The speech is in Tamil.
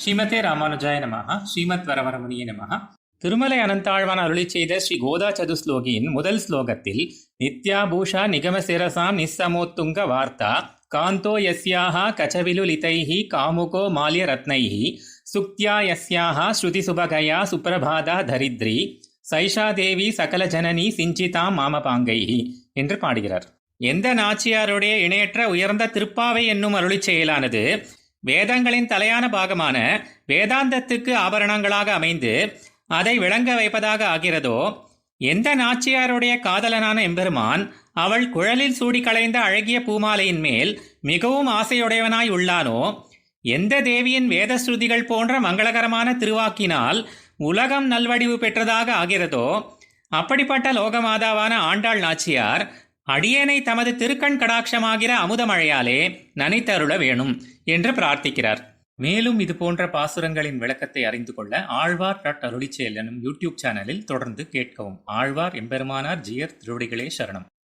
ஸ்ரீமதே ராமானுஜாய நமஹ ஸ்ரீமத் வரவரமுனிய நமஹ. திருமலை அனந்தாழ்வான் அருளி செய்த ஸ்ரீ கோதா சதுஸ்லோகியின் முதல் ஸ்லோகத்தில் நித்யாபூஷா நிகமசிரசாம் நிஸ்ஸமோத்துங்க வார்த்தா காந்தோ யஸ்யாஹா கச்சவிலுலிதைஹி காமுகோ மால்ய ரத்னைஹி சுக்தியா யஸ்யாஹா ஸ்ருதி சுபகயா சுப்ரபாதா தரித்ரி சைஷா தேவி சகல ஜனனி சிஞ்சிதாம் மாமபாங்கைஹி என்று பாடுகிறார். எந்த நாச்சியாருடைய இணையற்ற உயர்ந்த திருப்பாவை என்னும் அருளிச் செயலானது வேதங்களின் தலையான பாகமான வேதாந்தத்துக்கு ஆபரணங்களாக அமைந்து அதை விளங்க வைப்பதாக ஆகிறதோ எந்த நாச்சியாருடைய காதலனான எம்பெருமான் அவள் குழலில் சூடி களைந்த அழகிய பூமாலையின் மேல் மிகவும் ஆசையுடையவனாய் உள்ளானோ எந்த தேவியின் வேதஸ்ருதிகள் போன்ற மங்களகரமான திருவாக்கினால் உலகம் நல்வடிவு பெற்றதாக ஆகிறதோ அப்படிப்பட்ட லோகமாதாவான ஆண்டாள் நாச்சியார் அடியேனை தமது திருக்கண் கடாட்சமாகிற அமுதமழையாலே நனைத்தருள வேணும் என்று பிரார்த்திக்கிறார். மேலும் இது போன்ற பாசுரங்களின் விளக்கத்தை அறிந்து கொள்ள ஆழ்வார் டாட் அருளிச்சேல் எனும் யூடியூப் சேனலில் தொடர்ந்து கேட்கவும். ஆழ்வார் எம்பெருமானார் ஜியர் திருவடிகளே சரணம்.